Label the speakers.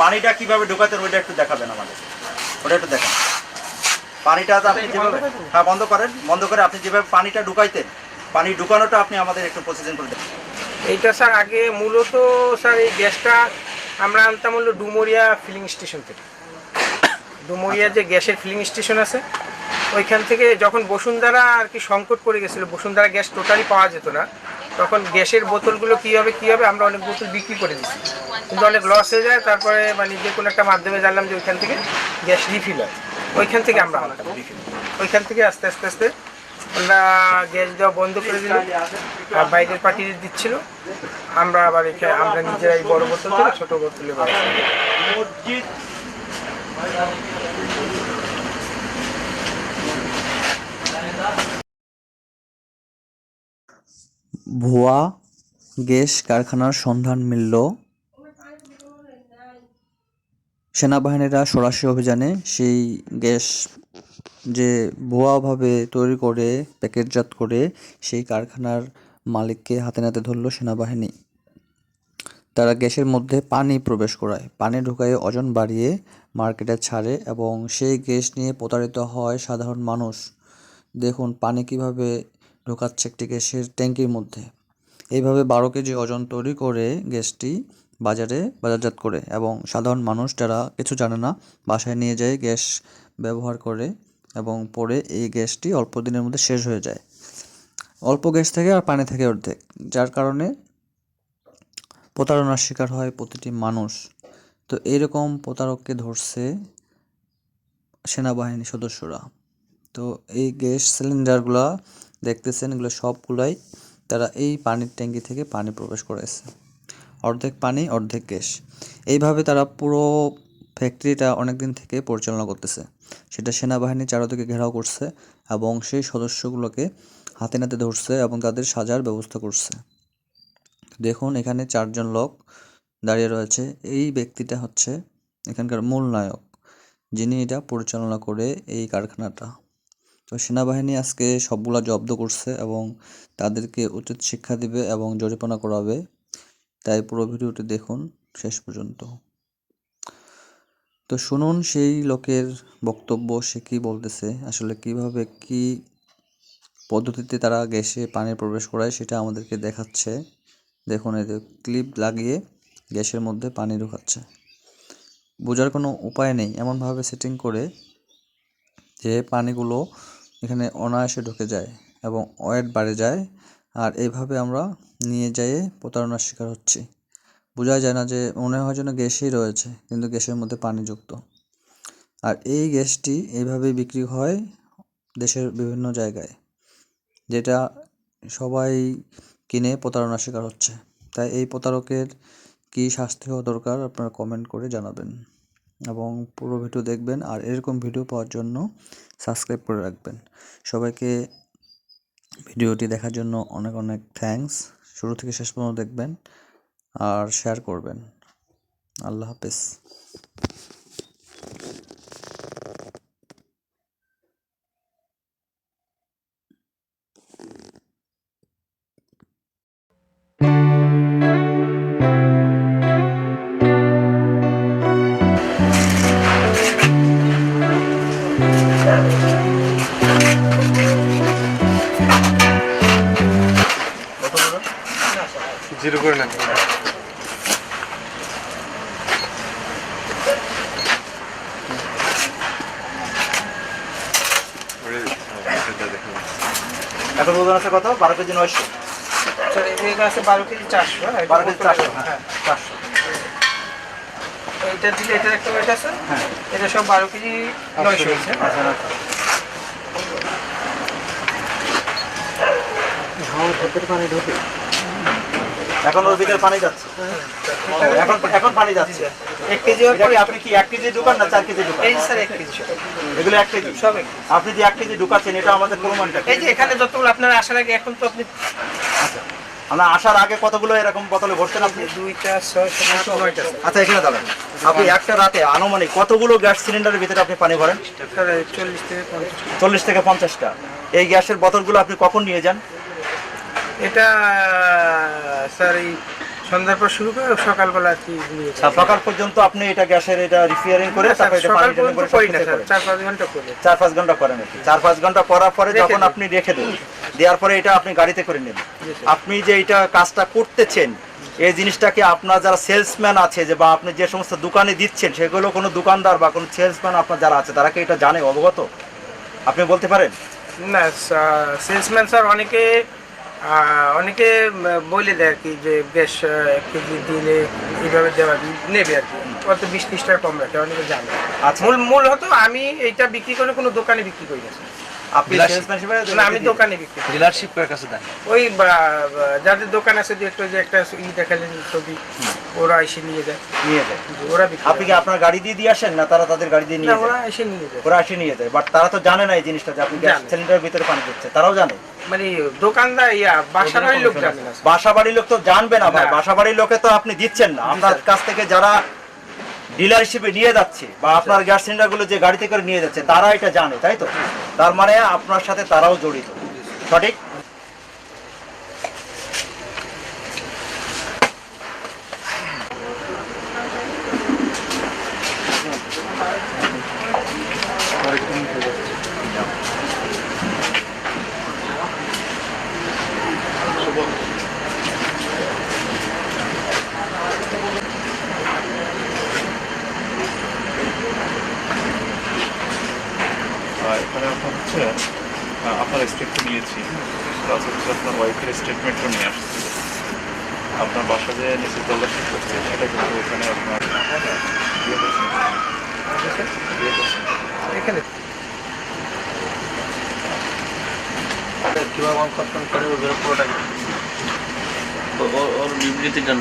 Speaker 1: পানিটা কীভাবে ঢোকাতেন ওইটা একটু দেখাবেন আমাদের। ওটা একটু দেখান। পানিটা আপনি যেভাবে হ্যাঁ বন্ধ করেন। বন্ধ করে আপনি যেভাবে পানিটা ঢুকাইতেন পানি ঢুকানোটা আপনি আমাদের একটু প্রসিজন করে দেন।
Speaker 2: এইটা স্যার আগে মূলত স্যার এই গ্যাসটা আমরা আনতাম হলো ডুমরিয়া ফিলিং স্টেশন থেকে। ডুমুরিয়া যে গ্যাসের ফিলিং স্টেশন আছে ওইখান থেকে যখন বসুন্ধরা আর কি সংকট পড়ে গেছিল বসুন্ধরা গ্যাস টোটালি পাওয়া যেত না তখন গ্যাসের বোতলগুলো কী হবে কী হবে আমরা অনেক বোতল বিক্রি করে দিচ্ছি কিন্তু অনেক লস হয়ে যায়। তারপরে মানে যে কোনো একটা মাধ্যমে জানলাম যে ওইখান থেকে গ্যাস রিফিল হয়। ওইখান থেকে আমরা ওইখান থেকে আস্তে আস্তে আস্তে আমরা গ্যাস দেওয়া বন্ধ করে দিলাম আর বাইরের পার্টি দিচ্ছিল। আমরা আবার এখানে, আমরা নিজেরাই বড় বোতল থেকে ছোট বোতলে
Speaker 1: মসজিদ
Speaker 3: ভুয়া গ্যাস কারখানার সন্ধান মিলল। সেনাবাহিনীরা সরাসরি অভিযানে সেই গ্যাস যে ভুয়াভাবে তৈরি করে, প্যাকেটজাত করে সেই কারখানার মালিককে হাতে নাতে ধরল সেনাবাহিনী। তারা গ্যাসের মধ্যে পানি প্রবেশ করায়। পানি ঢুকায় ওজন বাড়িয়ে মার্কেটে ছাড়ে এবং সেই গ্যাস নিয়ে প্রতারিত হয় সাধারণ মানুষ। দেখুন পানি কীভাবে ঢোকাচ্ছে একটি গ্যাসের ট্যাঙ্কির মধ্যে। এইভাবে বারো কেজি ওজন তৈরি করে গ্যাসটি বাজারে বাজারজাত করে এবং সাধারণ মানুষ যারা কিছু জানে না, বাসায় নিয়ে যায় গ্যাস ব্যবহার করে এবং পরে এই গ্যাসটি অল্প দিনের মধ্যে শেষ হয়ে যায়। অল্প গ্যাস থেকে আর পানি থেকে অর্ধেক, যার কারণে প্রতারণার শিকার হয় প্রতিটি মানুষ। তো এইরকম প্রতারককে ধরছে সেনাবাহিনী সদস্যরা। তো এই গ্যাস সিলিন্ডারগুলা দেখতেছেন, এগুলো সবগুলাই তারা এই পানির ট্যাঙ্কি থেকে পানি প্রবেশ করেছে অর্ধেক পানি, অর্ধেক গ্যাস। এইভাবে তারা পুরো ফ্যাক্টরিটা অনেক দিন থেকে পরিচালনা করতেছে। সেটা সেনাবাহিনী চারদিকে ঘেরাও করছে এবং সেই সদস্যগুলোকে হাতে নাতে ধরছে এবং তাদের সাজার ব্যবস্থা করছে। দেখুন, এখানে চারজন লোক দাঁড়িয়ে রয়েছে। এই ব্যক্তিটা হচ্ছে এখানকার মূল নায়ক, যিনি এটা পরিচালনা করে এই কারখানাটা। তো সেনাবাহিনী আজকে সবগুলা জব্দ করছে এবং তাদেরকে উচিত শিক্ষা দিবে এবং জরিমানা করাবে। তাই পুরো ভিডিওটি দেখুন শেষ পর্যন্ত। তো শুনুন সেই লোকের বক্তব্য, সে কী বলতেছে, আসলে কীভাবে কি পদ্ধতিতে তারা গ্যাসে পানি প্রবেশ করায় সেটা আমাদেরকে দেখাচ্ছে। দেখুন এই ক্লিপ লাগিয়ে গ্যাসের মধ্যে পানি ঢুকাচ্ছে। বোঝার কোনো উপায় নেই, এমনভাবে সেটিং করে যে পানিগুলো এখানে অনায়াসে ঢুকে যায় এবং ওয়েট বাড়ে যায় আর এইভাবে আমরা নিয়ে যেয়ে প্রতারণার শিকার হচ্ছি। বোঝা যায় না যে মনে হয় যেন গ্যাসই রয়েছে, কিন্তু গ্যাসের মধ্যে পানি যুক্ত। আর এই গ্যাসটি এইভাবেই বিক্রি হয় দেশের বিভিন্ন জায়গায়, যেটা সবাই কিনে প্রতারণার শিকার হচ্ছে। তাই এই প্রতারকের কী শাস্তি হওয়া দরকার আপনারা কমেন্ট করে জানাবেন। এবং পুরো ভিডিও দেখবেন আর এরকম ভিডিও পাওয়ার জন্য সাবস্ক্রাইব করে রাখবেন। সবাইকে ভিডিওটি দেখার জন্য অনেক অনেক থ্যাংকস শুরু থেকে শেষ পর্যন্ত দেখবেন আর শেয়ার করবেন। আল্লাহ হাফেজ।
Speaker 4: জিরো করে নেন। ওরে, সেটা দেখুন।
Speaker 1: এখন ওজন আছে কত? বারো কেজি নয়শো।
Speaker 2: আছে বারো কেজি চারশো হ্যাঁ,
Speaker 1: বারো কেজি চারশো
Speaker 2: হ্যাঁ
Speaker 1: হ্যাঁ। চারশো।
Speaker 2: এইটা দিলে এটার একটা ওয়েট আছে?
Speaker 1: হ্যাঁ।
Speaker 2: এটা সব বারো কেজি নয়শো হয়েছে।
Speaker 1: আচ্ছা আচ্ছা এখন ওর দিকে পানি যাচ্ছে। এখন এখন পানি যাচ্ছে।
Speaker 2: এক কেজি
Speaker 1: আপনি কি এক কেজি দোকান না চার কেজি দোকান
Speaker 2: এই স্যার এক কেজি।
Speaker 1: এগুলো এক কেজি।
Speaker 2: সব
Speaker 1: আপনি যে এক কেজি ঢুকাচ্ছেন এটা আমাদের প্রমাণটা?
Speaker 2: এই যে এখানে যতগুলো আপনার আসার আগে এখন তো আপনি
Speaker 1: আচ্ছা। আমরা আসার আগে কতগুলো এরকম বোতলে ভরতেন আপনি?
Speaker 2: দুইটা ছয় নয়টা
Speaker 1: আচ্ছা এখানে দাঁড়ান। আপনি একটা রাতে আনুমানিক কতগুলো গ্যাস সিলিন্ডারের ভিতরে আপনি পানি ভরেন?
Speaker 2: চল্লিশ থেকে পঞ্চাশ
Speaker 1: চল্লিশ থেকে পঞ্চাশটা। এই গ্যাসের বোতলগুলো আপনি কখন নিয়ে যান?
Speaker 2: এটা স্যার এই সন্ধ্যার পর শুরু করে সকালবেলা কি
Speaker 1: সকাল পর্যন্ত আপনি এটা গ্যাসের এটা রিপেয়ারিং করে তারপর এটা পানি টানি করে
Speaker 2: করি না স্যার
Speaker 1: করেন।
Speaker 2: চার পাঁচ ঘণ্টা করে।
Speaker 1: চার পাঁচ ঘণ্টা করেন। চার পাঁচ ঘণ্টা করার পরে যখন আপনি রেখে দেবেন দেওয়ার পরে এটা আপনি গাড়িতে করে নেবেন। আপনি যে এটা কাজটা করতেছেন এই জিনিসটাকে আপনার যারা সেলসম্যান আছে যে বা আপনি যে সমস্ত দোকানে দিচ্ছেন সেগুলো কোনো দোকানদার বা কোনো সেলসম্যান আপনার যারা আছে তারা কি এটা জানে অবগত? আপনি বলতে পারেন?
Speaker 2: না সেলসম্যান স্যার অনেকে অনেকে বলে দেয় আর কি যে বেশ এক কেজি দিলে এইভাবে দেওয়া নেবে আর কি। কত বিশ ত্রিশ টাকা কম রাখে অনেকে জানে।
Speaker 1: আচ্ছা।
Speaker 2: মূল মূল হতো আমি এইটা বিক্রি করে কোনো দোকানে বিক্রি করি না। আমি দোকানে বিক্রি
Speaker 5: কাছে দেন।
Speaker 2: ওই যাদের দোকান আছে যে একটু যে একটা ই দেখালেন ছবি ওরা এসে নিয়ে যায়।
Speaker 1: নিয়ে যায়।
Speaker 2: ওরা
Speaker 1: আপনি কি আপনার গাড়ি দিয়ে দিয়ে আসেন না তারা তাদের গাড়ি দিয়ে নিয়ে যায়?
Speaker 2: ওরা এসে নিয়ে যায়।
Speaker 1: ওরা আসে নিয়ে যায়। বাট তারা তো জানে না এই জিনিসটা যে আপনি গ্যাস সিলিন্ডারের ভিতরে পানি দিচ্ছে। তারাও জানে।
Speaker 2: মানে দোকানদার ইয়া বাসার বাড়ির লোক জানে না স্যার।
Speaker 1: বাসা বাড়ির লোক তো জানবে না ভাই।
Speaker 2: না।
Speaker 1: বাসা বাড়ির লোকে তো আপনি দিচ্ছেন না। আপনার কাছ থেকে যারা ডিলার হিসেবে নিয়ে যাচ্ছে বা আপনার গ্যাস সিলিন্ডারগুলো যে গাড়িতে করে নিয়ে যাচ্ছে তারা এটা জানে তাই তো? তার মানে আপনার সাথে তারাও জড়িত। সঠিক?
Speaker 6: আর এখানে আপনার হচ্ছে আপনার স্টেটমেন্ট নিয়েছি প্লাস হচ্ছে আপনার ওয়াইফের স্টেটমেন্টও নিয়ে আসছি। আপনার বাসা যে নিচে তল্লাশি করছে সেটা কিন্তু এখানে আপনার।
Speaker 2: এখানে।
Speaker 5: কীভাবে করে ওর পুরোটা ওর বিবৃতিটা